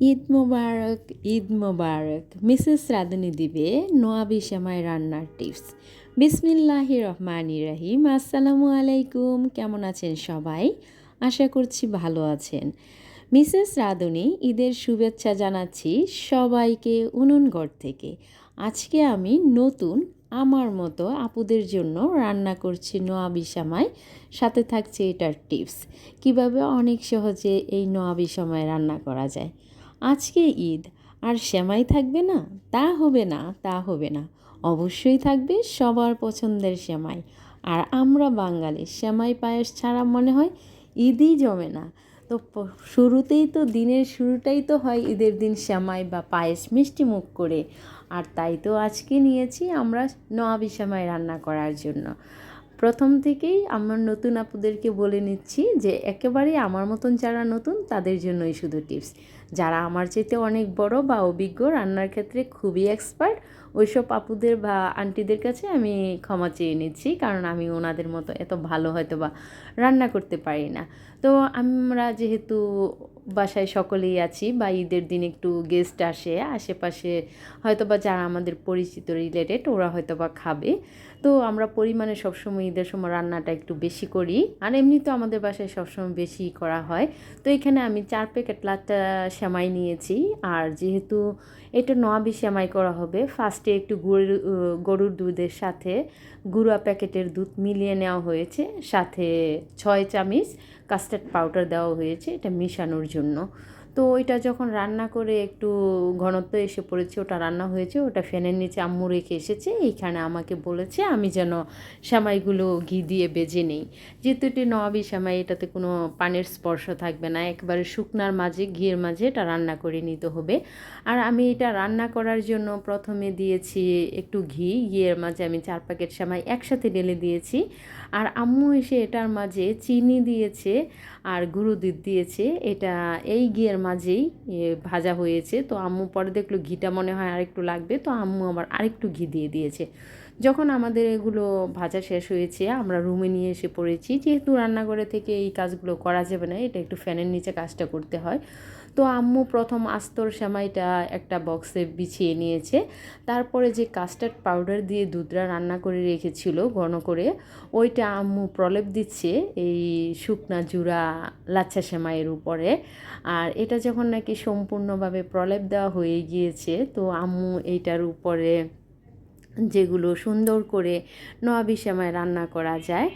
Eid Mubarak Eid Mubarak. Mrs Radhuni দিবে নোয়াবি সেমাই রান্নার tips. বিসমিল্লাহ রহমান রাহিম। আসসালামু আলাইকুম। কেমন আছেন সবাই? আশা করছি ভালো আছেন। মিসেস রাধুনি, ঈদের শুভেচ্ছা জানাচ্ছি সবাইকে উনুনগড় থেকে। আজকে আমি নতুন, আমার মতো আপুদের জন্য রান্না করছি নোয়াবি সামাই সাথে থাকছে এটার টিপস। কীভাবে অনেক সহজে এই নোয়াবি সময় রান্না করা যায়। আজকে ঈদ, আর সেমাই থাকবে না, তা হবে না, তা হবে না। অবশ্যই থাকবে সবার পছন্দের সেমাই। আর আমরা বাঙালি শ্যামাই পায়েস ছাড়া মনে হয় ঈদই জমে না। তো শুরুতেই তো, দিনের শুরুটাই তো হয় ঈদের দিন শ্যামাই বা পায়েস মিষ্টি মুখ করে। আর তাই তো আজকে নিয়েছি আমরা নোয়াবি সেমাই রান্না করার জন্য। প্রথম থেকেই আমার নতুন আপুদেরকে বলে নিচ্ছি যে একেবারে আমার মতন যারা নতুন, তাদের জন্যই শুধু টিপস যারা আমার চাইতে অনেক বড় বা অভিজ্ঞ, রান্নার ক্ষেত্রে খুবই এক্সপার্ট ওইসব আপুদের বা আন্টিদের কাছে আমি ক্ষমা চেয়ে নিচ্ছি, কারণ আমি ওনাদের মতো এত ভালো হয়তো বা রান্না করতে পারি না। তো আমরা যেহেতু বাসায় সকলেই আছি বা ঈদের দিন একটু গেস্ট আসে, আশেপাশে হয়তো বা যারা আমাদের পরিচিত রিলেটেড ওরা হয়তো বা খাবে। তো আমরা পরিমাণে সবসময় ঈদের সময় রান্নাটা একটু বেশি করি, আর এমনি তো আমাদের বাসায় সবসময় বেশি করা হয়। তো এখানে আমি চার প্যাকেট লাট্টা সেমাই নিয়েছি, আর যেহেতু এটা নোয়াবি সেমাই করা হবে ফার্স্টে একটু গুড়ের গরুর দুধের সাথে গুঁড়া প্যাকেটের দুধ মিলিয়ে নেওয়া হয়েছে। সাথে ছয় চামিচ কাস্টার্ড পাউডার দেওয়া হয়েছে। এটা মিশানোর জন্য। তো ওইটা যখন রান্না করে একটু ঘনত্ব এসে পড়েছে, ওটা রান্না হয়েছে, ওটা ফ্যানের নিচে আম্মু রেখে এসেছে। এইখানে আমাকে বলেছে, আমি যেন সেমাইগুলো ঘি দিয়ে বেজে নেই। যেহেতু এটি নবাবি সেমাই, এটাতে কোনো পানের স্পর্শ থাকবে না। একবারে শুকনার মাঝে, ঘিয়ের মাঝে এটা রান্না করে নিতে হবে। আর আমি এটা রান্না করার জন্য প্রথমে দিয়েছি একটু ঘি। ঘিয়ের মাঝে আমি চার প্যাকেট সেমাই একসাথে ঢেলে দিয়েছি। আর আম্মু এসে এটার মাঝে চিনি দিয়েছে আর গুঁড়ো দুধ দিয়েছে। এটা এই ঘিয়ের মাঝেই ভাজা হয়েছে। তো আম্মু পরে দেখল ঘিটা মনে হয় আরেকটু লাগবে, তো আম্মু আবার আরেকটু ঘি দিয়ে দিয়েছে। যখন আমাদের এগুলো ভাজা শেষ হয়েছে, আমরা রুমে নিয়ে এসে পড়েছি। যেহেতু রান্নাঘরে থেকে এই কাজগুলো করা যাবে না, এটা একটু ফ্যানের নিচে কাজটা করতে হয়। তো আম্মু প্রথম আস্তর সেমাইটা একটা বক্সে বিছিয়ে নিয়েছে। তারপরে যে কাস্টার্ড পাউডার দিয়ে দুধরা রান্না করে রেখেছিল ঘন করে, ওইটা আম্মু প্রলেপ দিচ্ছে এই শুকনা জুড়া লাচ্ছা সেমাইয়ের উপরে। আর এটা যখন নাকি সম্পূর্ণভাবে প্রলেপ দেওয়া হয়ে গিয়েছে, তো আম্মু এইটার উপরে যেগুলো সুন্দর করে নোয়াবি সেমাই রান্না করা যায়।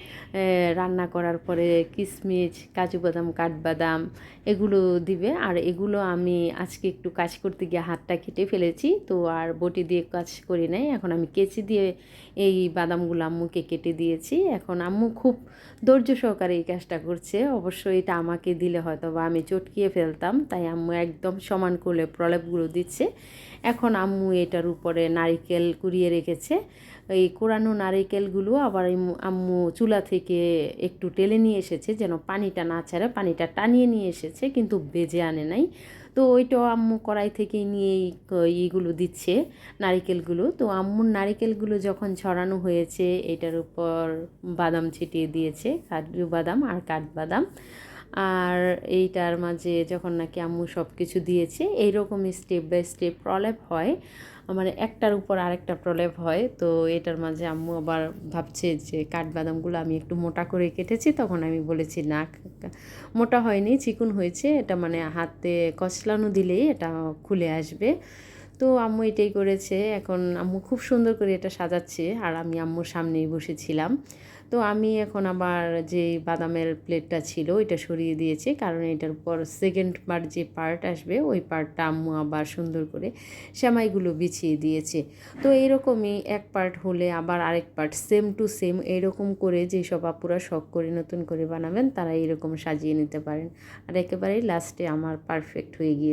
রান্না করার পরে কিশমিশ কাজু বাদাম, কাঠবাদাম এগুলো দিবে। আর এগুলো আমি আজকে একটু কাজ করতে গিয়ে হাতটা কেটে ফেলেছি, তো আর বটি দিয়ে কাজ করি নাই। এখন আমি কেচি দিয়ে এই বাদামগুলো আম্মুকে কেটে দিয়েছি। এখন আম্মু খুব ধৈর্য সহকারে এই কাজটা করছে। অবশ্যই এটা আমাকে দিলে হয়তো বা আমি চটকিয়ে ফেলতাম, তাই আম্মু একদম সমান করলে প্রলেপগুলো দিচ্ছে। এখন আম্মু এটার উপরে নারিকেল কুড়িয়ে রেখেছে। এই কোরানো নারিকেলগুলো আবার আম্মু চুলা থেকে একটু টেলে নিয়ে এসেছে যেন পানিটা না ছাড়ে, পানিটা টানিয়ে নিয়ে এসেছে কিন্তু বেজে আনে নাই। তো ওইটাও আম্মু কড়াই থেকে নিয়ে এইগুলো দিচ্ছে নারিকেলগুলো। তো আম্মুর নারিকেলগুলো যখন ছড়ানো হয়েছে, এটার উপর বাদাম ছিটিয়ে দিয়েছে, কাজু বাদাম আর কাঠবাদাম আর এইটার মাঝে যখন নাকি আম্মু সব কিছু দিয়েছে, এইরকম স্টেপ বাই স্টেপ প্রলেপ হয়। মানে একটার উপর আরেকটা প্রলেপ হয়। তো এটার মাঝে আম্মু আবার ভাবছে যে কাঠবাদামগুলো আমি একটু মোটা করে কেটেছি, তখন আমি বলেছি, না মোটা হয়নি, চিকুন হয়েছে। এটা মানে হাতে কচলানো দিলেই এটা খুলে আসবে। তো আম্মু এটাই করেছে। এখন আম্মু খুব সুন্দর করে এটা সাজাচ্ছে আর আমি আম্মুর সামনেই বসেছিলাম। তো আমি এখন আবার যে বাদামের প্লেটটা ছিল এটা সরিয়ে দিয়েছি কারণ এটার পর সেকেন্ড বার যে পার্ট আসবে ওই পার্টটা আম্মু আবার সুন্দর করে সেমাইগুলো বিছিয়ে দিয়েছে। তো এইরকমই এক পার্ট হলে আবার আরেক পার্ট সেম টু সেম এরকম করে যেসব আপুরা শখ করে নতুন করে বানাবেন তারা এরকম সাজিয়ে নিতে পারেন। আর একেবারেই লাস্টে আমার পারফেক্ট হয়ে গিয়ে